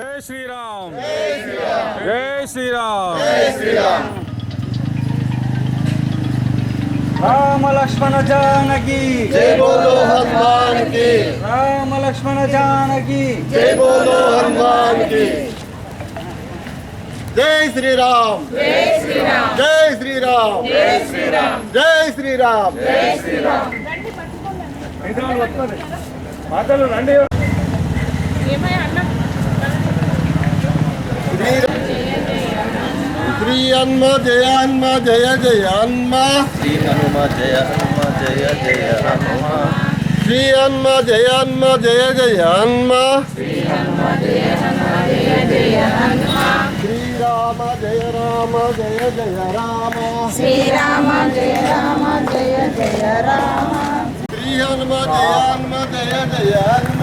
జై శ్రీరామ్ జై శ్రీరామ్ రామ లక్ష్మణ జానకి జై బోలో హనుమాన్కి రామ లక్ష్మణ జానకి జై బోలో హనుమాన్కి జై శ్రీరామ్ జై శ్రీరామ్ జై శ్రీరామ్ జై శ్రీరామ్ జై శ్రీరామ్ జై శ్రీరామ్ మాటలు రండి ఏమయ్య అన్న శ్రీయన్మ జయాన్మ జయ జయాన్మ శ్రీ హనుమ జయ హనుమ. జయ జయ హనుమ. శ్రీ హన్మ జయాన్మ జయ జయాన్మ శ్రీరామ జయ రామ జయ జయ రామ. శ్రీరామ జయ రామ జయ జయ రామ. శ్రీ హనుమ జయాన్మ జయ జయాన్మ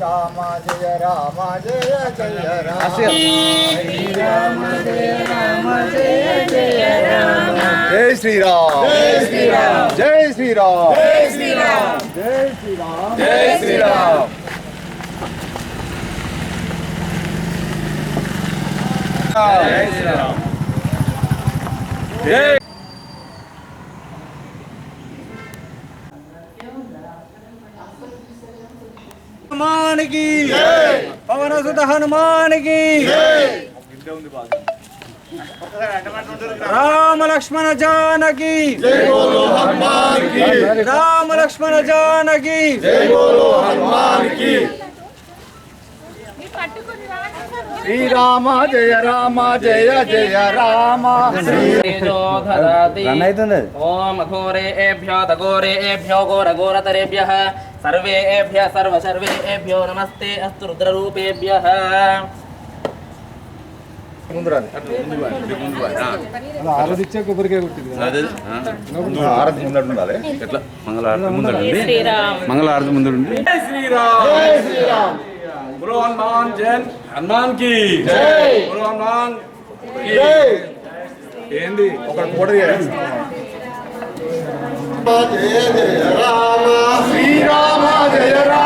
ರಾಮ ಜಯ ರಾಮ ಜಯ ಜಯ ರಾಮ ಶ್ರೀ ರಾಮ ಜಯ ರಾಮ ಜಯ ಜಯ ರಾಮ ಜಯ ಶ್ರೀರಾಮ ಜಯ ಶ್ರೀರಾಮ ಜಯ ಶ್ರೀರಾಮ ಜಯ ಶ್ರೀರಾಮ ಜಯ ಶ್ರೀರಾಮ ಜಯ ಶ್ರೀರಾಮ ಜಯ ಶ್ರೀರಾಮ ಜಯ सुत हनुमान की राम लक्ष्मण जानकी राम लक्ष्मण जानकी శ్రీరామ జయ రామ జయ జయ రామ. ఓం ఘోరేభ్యో తఘోరేభ్యో ఘోరఘోరతరేభ్య. సర్వేభ్య సర్వసర్వేభ్యో నమస్తే అస్తు రుద్రరూపేభ్య. ఆరాధించే కొబ్బరికాయ కొట్టింది ఆరాధి మంగళ ఆరతి మంగళ ఆరతి ముందడు శ్రీరామ్. गुरु हनुमान जैन हनुमान की गुरु हनुमान ఏంది ఒక పూట జయ జయ రామ శ్రీరామ జయ రామ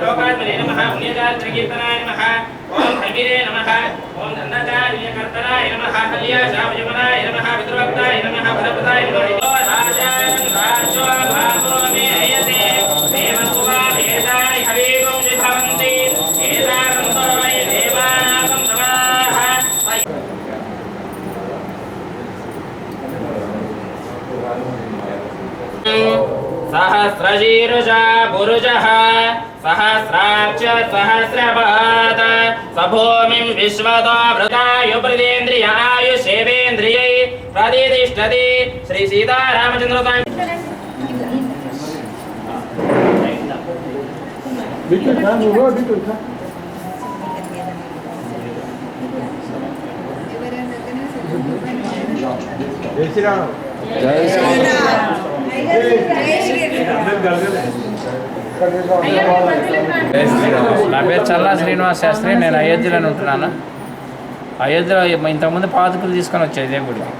लोकात्मने नमः पुण्यदात्रकीर्तनाय नमः ॐ हरिरे नमः ॐ धन्नदार्यकर्तनाय नमः कल्याशावयमनाय नमः पितृभक्ताय नमः भरपताय नमः सहस्रशीरुषा पुरुषः सहस्राच्च सहस्रपाद। सभूमिं भूमिम् विश्वतो मृगायुभृदेन्द्रिय आयुषेवेन्द्रियै प्रतिष्ठति श्री सीतारामचन्द्र जय श्री राम। जय श्री राम। నా పేరు చల్లా శ్రీనివాస్ శాస్త్రి నేను అయోధ్యలో ఉంటున్నాను. అయోధ్యలో ఇంతకుముందు పాదుకులు తీసుకొని వచ్చాయి ఇదే గుడికి.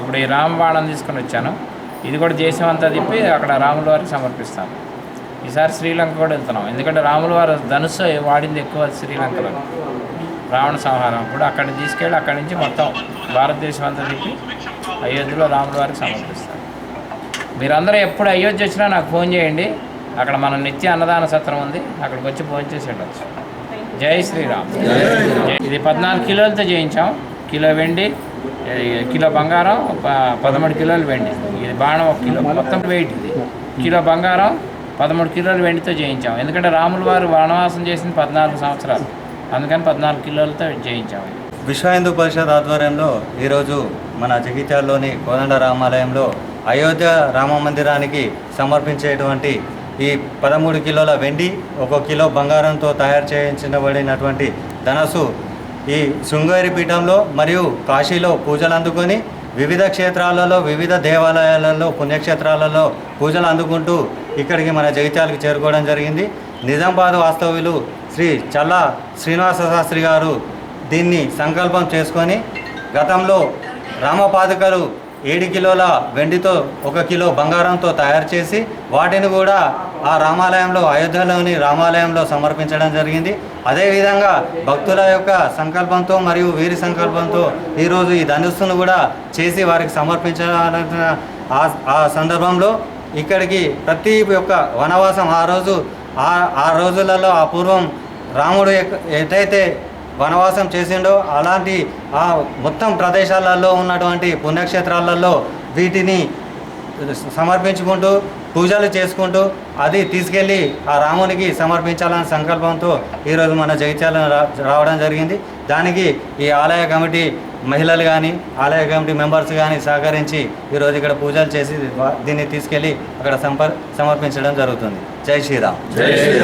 ఇప్పుడు ఈ రామబాణం తీసుకొని వచ్చాను. ఇది కూడా దేశం అంతా తిప్పి అక్కడ రాముల వారికి సమర్పిస్తాను. ఈసారి శ్రీలంక కూడా వెళ్తున్నాం. ఎందుకంటే రాముల వారు ధనుసు వాడింది ఎక్కువ శ్రీలంకలో. రావణ సంహారం అప్పుడు అక్కడిని తీసుకెళ్ళి అక్కడి నుంచి మొత్తం భారతదేశం అంతా తిప్పి అయోధ్యలో రాముల వారికి సమర్పిస్తాను. మీరందరూ ఎప్పుడు అయోధ్య వచ్చినా నాకు ఫోన్ చేయండి. అక్కడ మన నిత్య అన్నదాన సత్రం ఉంది. అక్కడికి వచ్చి ఫోన్ చేసి ఉండొచ్చు. జై శ్రీరామ్. ఇది పద్నాలుగు కిలోలతో చేయించాం. కిలో వెండి కిలో బంగారం పదమూడు కిలోలు వెండి. ఇది బాణం ఒక కిలో. మొత్తం వెయిట్ ఇది. కిలో బంగారం పదమూడు కిలోలు వెండితో చేయించాం. ఎందుకంటే రాములు వారు వనవాసం చేసింది పద్నాలుగు సంవత్సరాలు. అందుకని పద్నాలుగు కిలోలతో చేయించాం. విశ్వ హిందూ పరిషత్ ఆధ్వర్యంలో ఈరోజు మన జగిత్యాలలోని కోదండ రామాలయంలో అయోధ్య రామ మందిరానికి సమర్పించేటువంటి ఈ పదమూడు కిలోల వెండి ఒక కిలో బంగారంతో తయారు చేయించబడినటువంటి ధనస్సు ఈ శృంగేరి పీఠంలో మరియు కాశీలో పూజలు అందుకొని వివిధ క్షేత్రాలలో వివిధ దేవాలయాలలో పుణ్యక్షేత్రాలలో పూజలు అందుకుంటూ ఇక్కడికి మన జగిత్యాలకు చేరుకోవడం జరిగింది. నిజామాబాద్ వాస్తవ్యులు శ్రీ చల్లా శ్రీనివాస శాస్త్రి గారు దీన్ని సంకల్పం చేసుకొని గతంలో రామపాదుకలు ఏడు కిలోల వెండితో ఒక కిలో బంగారంతో తయారు చేసి వాటిని కూడా ఆ రామాలయంలో అయోధ్యలోని రామాలయంలో సమర్పించడం జరిగింది. అదేవిధంగా భక్తుల యొక్క సంకల్పంతో మరియు వీరి సంకల్పంతో ఈరోజు ఈ ధనుస్సును కూడా చేసి వారికి సమర్పించాలన్న ఆ సందర్భంలో ఇక్కడికి ప్రతి ఒక్క వనవాసం ఆ రోజు ఆ ఆ రోజులలో ఆ పూర్వం రాముడు ఎక్క- ఎటైతే వనవాసం చేసిండో అలాంటి ఆ మొత్తం ప్రదేశాలలో ఉన్నటువంటి పుణ్యక్షేత్రాలలో వీటిని సమర్పించుకుంటూ పూజలు చేసుకుంటూ అది తీసుకెళ్ళి ఆ రామునికి సమర్పించాలనే సంకల్పంతో ఈరోజు మన జగిత్యాల రా- రావడం జరిగింది. దానికి ఈ ఆలయ కమిటీ మహిళలు కానీ ఆలయ కమిటీ మెంబర్స్ కానీ సహకరించి ఈరోజు ఇక్కడ పూజలు చేసి దీన్ని తీసుకెళ్ళి అక్కడ సమర్పించడం జరుగుతుంది. జై శ్రీరామ్.